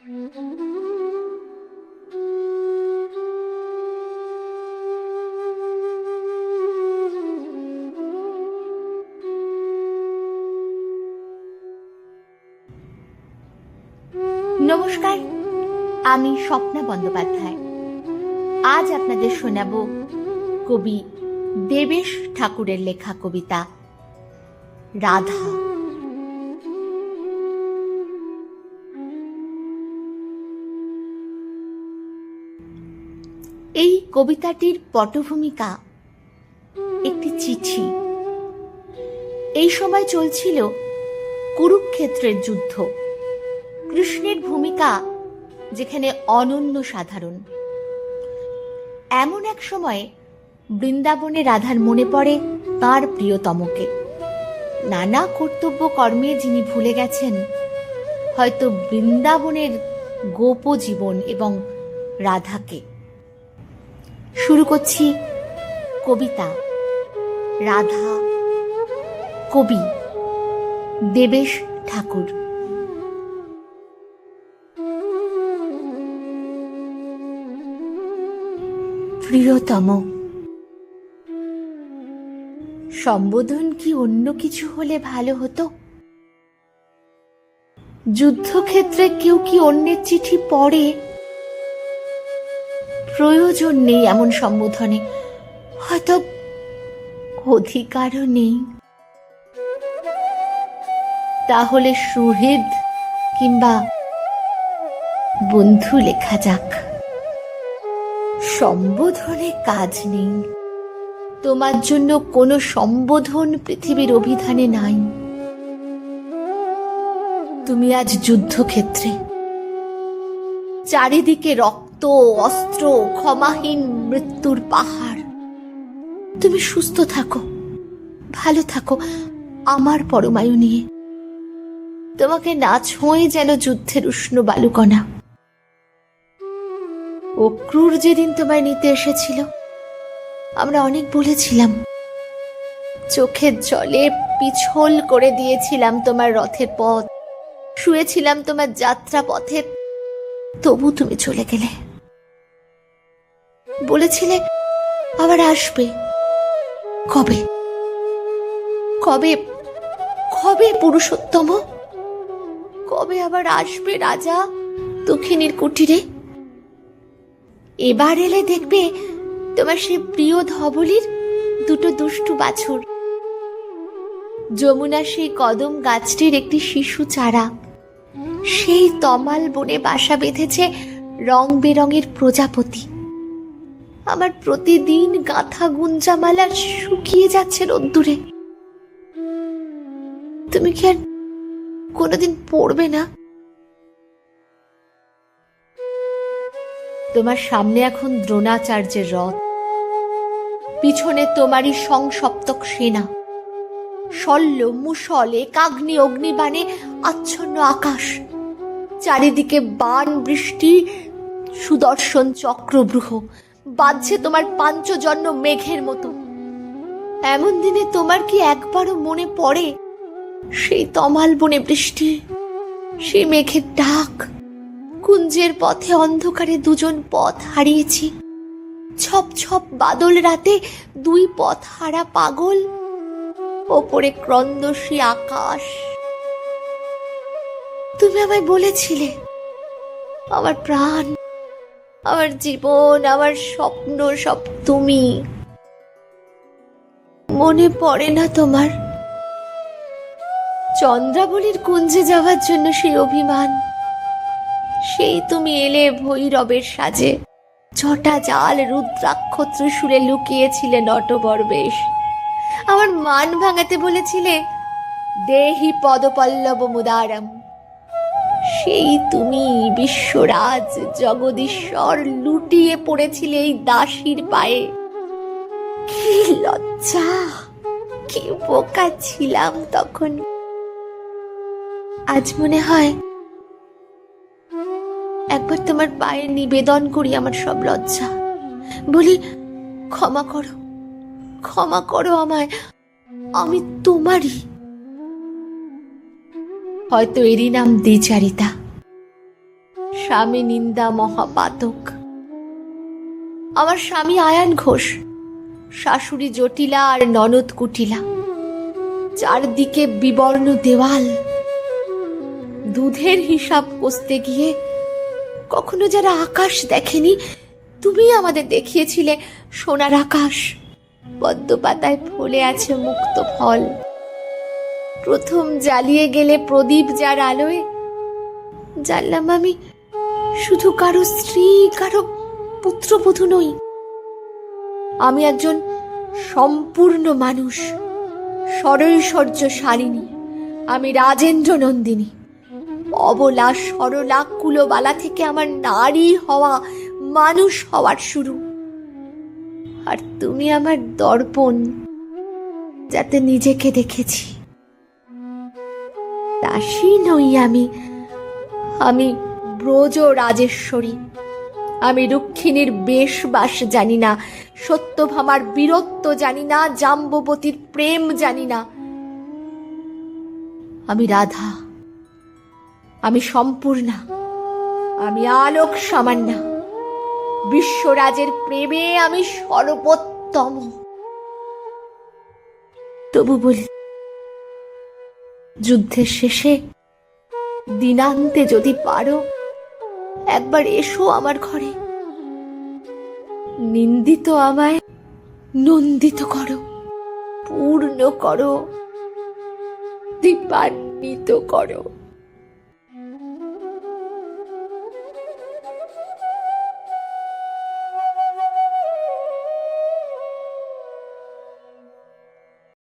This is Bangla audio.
নমস্কার আমি স্বপ্না বন্দ্যোপাধ্যায়। আজ আপনাদের শোনাব কবি দেবেশ ঠাকুরের লেখা কবিতা রাধা। কবিতাটির পটভূমিকা, একটি চিঠি। এই সময় চলছিল কুরুক্ষেত্রের যুদ্ধ। কৃষ্ণের ভূমিকা যেখানে অনন্য সাধারণ। এমন এক সময়ে বৃন্দাবনে রাধার মনে পড়ে তার প্রিয়তমকে। নানা কর্তব্য কর্মে যিনি ভুলে গেছেন, হয়তো বৃন্দাবনের গোপ জীবন এবং রাধাকে। শুরু করছি কবিতা, রাধা, কবি, দেবেশ ঠাকুর। প্রিয়তম, সম্বোধন কি অন্য কিছু হলে ভালো হতো? যুদ্ধক্ষেত্রে কেউ কি অন্যের চিঠি পড়ে? প্রয়োজন নেই এমন সম্বোধনে। হয়তো অধিকারও নেই। তাহলে সুহৃদ কিংবা বন্ধু লেখা যাক। সম্বোধনে কাজ নেই। তোমার জন্য কোনো সম্বোধন পৃথিবীর অভিধানে নাই। তুমি আজ যুদ্ধক্ষেত্রে চারিদিকে রক্ত অস্ত্র, ক্ষমাহীন মৃত্যুর পাহাড়। তুমি সুস্থ থাকো, ভালো থাকো আমার পরমায়ু নিয়ে। তোমাকে না ছোঁয়ে যেন যুদ্ধের উষ্ণ বালুকণা। ও ক্রুর যেদিন তোমায় নিতে এসেছিল, আমরা অনেক বলেছিলাম। চোখের জলে পিছল করে দিয়েছিলাম তোমার রথের পথ। শুয়েছিলাম তোমার যাত্রা পথে তবু তুমি চলে গেলে। বলেছিলে আবার আসবে। কবে? কবে কবে পুরুষোত্তম? কবে আবার আসবে রাজা দক্ষিণীর কুটিরে? এবার এলে দেখবে তোমার সে প্রিয় ধবলির দুটো দুষ্টু বাছুর। যমুনা সেই কদম গাছটির একটি শিশু চারা। সেই তমাল বনে বাসা বেঁধেছে রং বেরঙের প্রজাপতি। আমার প্রতিদিন গাথা গুঞ্জামালা শুকিয়ে যাচ্ছে রোদ্দুরে। তুমি কি আর কোনোদিন পড়বে না? তোমার সামনে এখন দ্রোণাচার্যের রথ। পিছনে তোমারই সংসপ্তক সেনা। শল্য মুসলে কাগ্নি, অগ্নিবাণে, আচ্ছন্ন আকাশ। চারিদিকে বান, বৃষ্টি, সুদর্শন চক্রব্রুহ। বাজছে তোমার পাঞ্চজন্য মেঘের মতো। এমন দিনে তোমার কি একবারও মনে পড়ে? সেই তমাল বনে বৃষ্টি, সেই মেঘের ডাক, কুঞ্জের পথে অন্ধকারে দুজন পথ হারিয়েছি। ছপ ছপ বাদল রাতে দুই পথ হারা পাগল, ওপরে ক্রন্দসী আকাশ। তুমি আমায় বলেছিলে, আমার প্রাণ আমার জীবন, আমার স্বপ্ন, সব তুমি। মনে পড়ে না তোমার? চন্দ্রাবলীর কুঞ্জে যাওয়ার জন্য সেই অভিমান। সেই তুমি এলে ভৈরবের সাজে। ছটা জাল রুদ্রাক্ষ ত্রিশূলে লুকিয়েছিলে নটবর বেশ আমার মান ভাঙাতে বলেছিলে, দেহি পদপল্লব মুদারাম। সেই তুমি বিশ্বরাজ জগদীশ্বর লুটিয়ে পড়েছিলে এই দাসীর পায়ে। কি লজ্জা, কি বোকা ছিলাম তখন। আজ মনে হয় একবার তোমার পায়ে নিবেদন করি আমার সব লজ্জা। বলি, ক্ষমা করো ক্ষমা করো আমায়, আমি তোমারই হয়তো এরই নাম দ্বিচারিতা। স্বামী নিন্দা মহাপাতক আমার স্বামী আয়ান ঘোষ, শাশুড়ি জটিলা আর ননদ কুটিলা। চারদিকে বিবর্ণ দেওয়াল। দুধের হিসাব কষতে গিয়ে কখনো যারা আকাশ দেখেনি, তুমি আমাদের দেখিয়েছিলে সোনার আকাশ। পদ্ম পাতায় ফলে আছে মুক্ত ফল। প্রথম জ্বালিয়ে গেলে প্রদীপ যার আলোয়। জানলাম আমি শুধু কারও স্ত্রী, কারও পুত্রবধূ নই। আমি একজন সম্পূর্ণ মানুষ সরৈশ্বর্য শালিনী আমি রাজেন্দ্র নন্দিনী। অবলা সরলা কুলোবালা থেকে আমার নারী হওয়া, মানুষ হওয়ার শুরু। আর তুমি আমার দর্পণ, যাতে নিজেকে দেখেছি। দাসী নই আমি। আমি ব্রজ রাজেশ্বরী। আমি রুক্মিণীর বেশ বাস জানি না সত্যভামার বীরত্ব জানি না, জাম্ববতীর প্রেম জানি না। আমি রাধা। আমি সম্পূর্ণা। আমি আলোক সামান্না বিশ্বরাজের প্রেমে আমি সর্বোত্তম। তবু বলি যুদ্ধের শেষে। দিনান্তে যদি পারো, একবার এসো আমার ঘরে। নিন্দিত আমায় নন্দিত করো, পূর্ণ করো, দীপান্বিত করো।